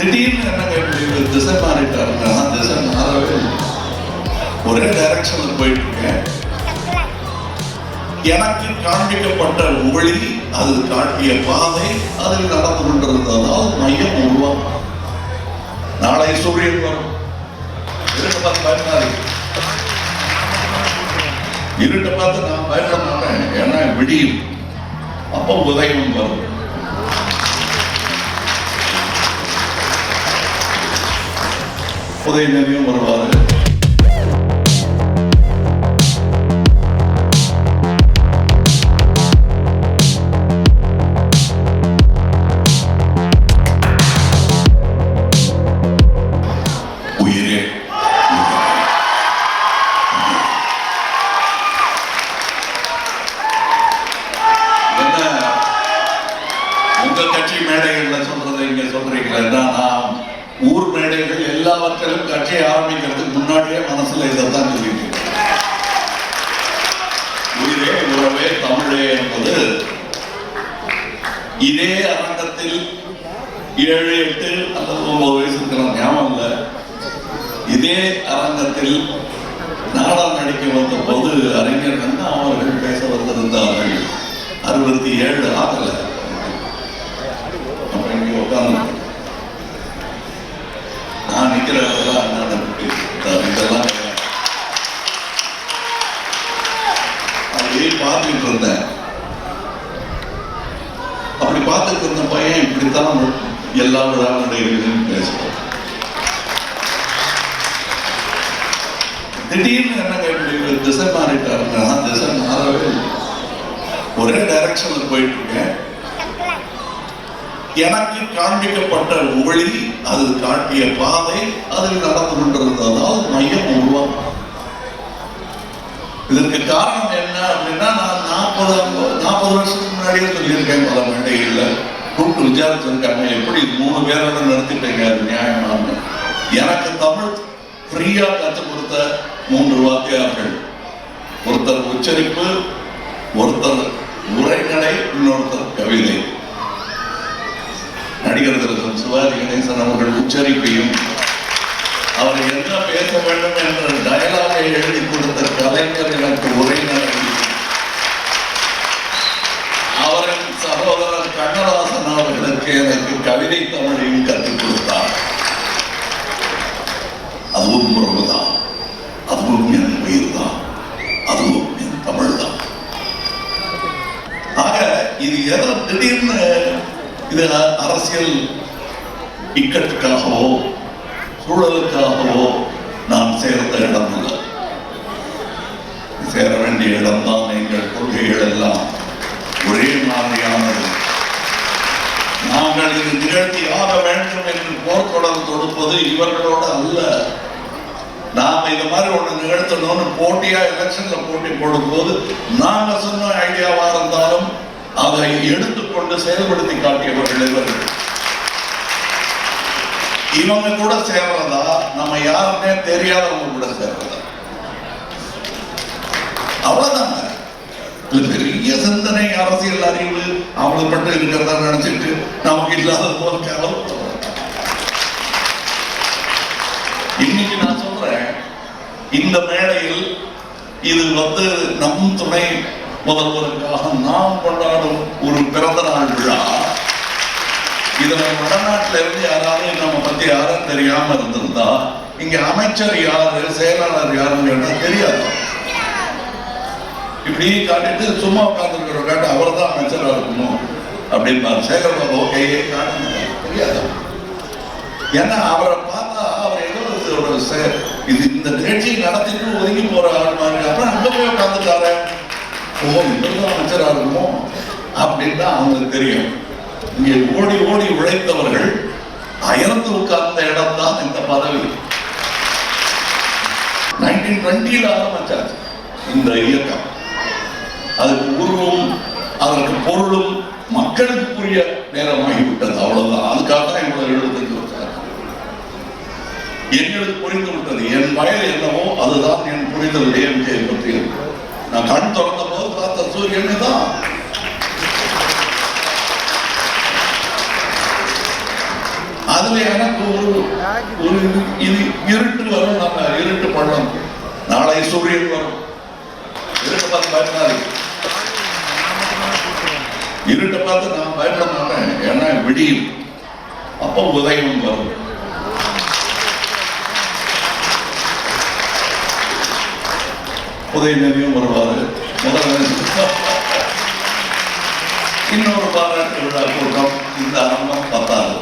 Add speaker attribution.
Speaker 1: திடீர்னு என்ன கேட்டு திசை நான் திசை மாறவே ஒரே டைரக்ஷன்ல போயிட்டு இருக்கேன். எனக்கு காண்பிக்கப்பட்ட ஒளி அது காட்டிய பாதை அதில் நடந்து கொண்டிருந்ததால் மையம் உருவாகும். நாளை சூரியன் வரும். இருட்டை பார்த்து பயனாரு இருட்டை பார்த்து நான் பயப்பட மாட்டேன் ஏன்னா விடியும். அப்போ உதயம் வரும். உதயநிதியும் வருவாரு உயிரே. என்ன? உங்க கட்சி மேடைகள்ல சொல்றதை இங்க சொல்றீங்களா நான் ஊர் மேடைகள் எல்லாவற்றிலும் கட்சியை ஆரம்பிக்கிறதுக்கு முன்னாடியே மனசுல இதைத்தான் சொல்லிட்டு உயிரே உறவே தமிழே என்பது இதே அரங்கத்தில் ஏழு எட்டு அல்லது ஒன்பது வயசு இருக்கலாம் ஞாபகம் இல்லை. இதே அரங்கத்தில் நாடகம் நடிக்க வந்த போது அறிஞர் அண்ணா அவர்கள் பேச வந்திருந்தார்கள். அறுபத்தி ஏழு ஆகலை நம்ம இங்க உட்கார்ந்து நான் நிக்கிற இடத்துல அண்ணா நம்பிக்கை இதெல்லாம் கிடையாது. அப்படியே பார்த்துட்டு இருந்தேன். அப்படி பார்த்துட்டு இருந்த பையன் இப்படித்தான் எல்லா விழா நடைகளிலும் பேசுவான். திடீர்னு என்ன கேட்டு திசை மாறிட்டாருன்னா திசை மாறவே ஒரே டைரக்ஷன்ல போயிட்டு இருக்கேன் எனக்கு காண்பிக்கப்பட்ட ஒளி அது காட்டிய பாதை அதில் நடந்து கொண்டிருந்ததால் மையம் உருவாகும். இதற்கு காரணம் என்ன? சொல்லியிருக்கேன் பல மேடைகளில் கூப்பிட்டு விசாரிச்சிருக்காங்க எப்படி மூணு பேரோட நடத்திட்டீங்க அது நியாயமான எனக்கு தமிழ் ஃப்ரீயா கற்றுக் கொடுத்த மூன்று வாத்தியார்கள். ஒருத்தர் உச்சரிப்பு ஒருத்தர் உரைநடை இன்னொருத்தர் கவிதை. நடிகர் திரு சிவாஜி கணேசன் அவர்கள் உச்சரிப்பையும் அவர் என்ன பேச வேண்டும் என்ற டயலாகை எழுதி கொடுத்த கலைஞர் எனக்கு உரைநடை. சகோதரர் கண்ணதாசன் அவர்களுக்கு எனக்கு கவிதை தமிழையும் கற்றுக் கொடுத்தார். அதுவும் உறவுதான். அதுவும் என் உயிர் தான் அதுவும் என் தமிழ் தான் ஆக இது எதோ திடீர்னு இது அரசியல் இக்கட்டுக்காகவோ சூழலுக்காகவோ நான் சேர்ந்த இடம் இல்லை சேர வேண்டிய இடம்தான் எங்கள் கொள்கைகள் எல்லாம். ஒரே மாதிரியானது நாங்கள் இது நிகழ்த்தியாக வேண்டும் என்று போர்க்கொடர் தொடுப்பது இவர்களோட அல்ல. நாம இது மாதிரி ஒண்ணு நிகழ்த்தணும்னு போட்டியா எலெக்ஷனில் போட்டி போடும்போது நாங்க சொன்ன ஐடியாவா இருந்தாலும் அதை எடுத்துக்கொண்டு செயல்படுத்தி காட்டியவர்கள் இவர்கள். இவங்க கூட சேர்றதா? நம்ம யாருமே தெரியாதவங்க கூட சேர்றதா? அவ்வளவுதான். இது பெரிய சிந்தனை. அரசியல் அறிவு அவங்களுக்கு மட்டும் இருக்கிறதா நினைச்சிட்டு நமக்கு இல்லாத போல கவலை இன்னைக்கு நான் சொல்றேன் இந்த மேடையில் இது வந்து நம் துணை முதல்வருக்காக நாம் கொண்டாடும் ஒரு பிறந்த நாள் விழா. இதுல வடநாட்டுல இருந்து யாராவது நம்ம பத்தி யாரும் தெரியாம இருந்திருந்தா இங்க அமைச்சர் யாரு செயலாளர் யாருன்னு கேட்டா தெரியாது. இப்படி காட்டிட்டு சும்மா உட்கார்ந்துருக்கிற காட்டு அவர் தான் அமைச்சராக இருக்கணும் அப்படின்னு சேகர் பாபு ஓகே தெரியாது ஏன்னா அவரை பார்த்தா அவர் ஏதோ ஒரு சே- இது இந்த நிகழ்ச்சியை நடத்திட்டு ஒதுங்கி போற ஆள் மாதிரி அப்புறம் அங்க போய் உட்காந்துட்டாரு ஓ இவர்தான் அமைச்சராக இருக்குமோ அப்படின்னு தான் அவங்களுக்கு தெரியும். இங்கே ஓடி ஓடி உழைத்தவர்கள் அயர்ந்து உட்கார்ந்த இடம் தான் இந்த பதவி. நைன்டீன் டுவெண்ட்டியில் ஆரம்பிச்சாச்சு இந்த இயக்கம். அதற்கு பொருளும் மக்களுக்கு புரிய நேரமாகிவிட்டது. அவ்வளவுதான். அதுக்காக தான் இவ்வளவு எழுபத்தஞ்சு வருஷம் ஆச்சு. எங்களுக்கு புரிந்து விட்டது. என் வயல் என்னவோ அதுதான் என் புரிதல். டிஎம்கே பற்றி நான் கண் திறந்த போது பார்த்த சூரியனே தான் அதுல எனக்கு ஒரு ஒரு இது இருட்டு வரும். நம்ம இருட்டு பள்ளம் நாளை சூரியன் வரும். இருட்டு பார்த்து பயப்படாது இருட்டை பார்த்து நான் பயப்பட மாட்டேன் ஏன்னா விடியும். அப்போ உதயம் வரும். உதயநிதியும் வருவாரு. முதலமைச்சர் இன்னொரு பாராட்டு விழா கூட்டம் இந்த ஆரம்பம் பத்தாது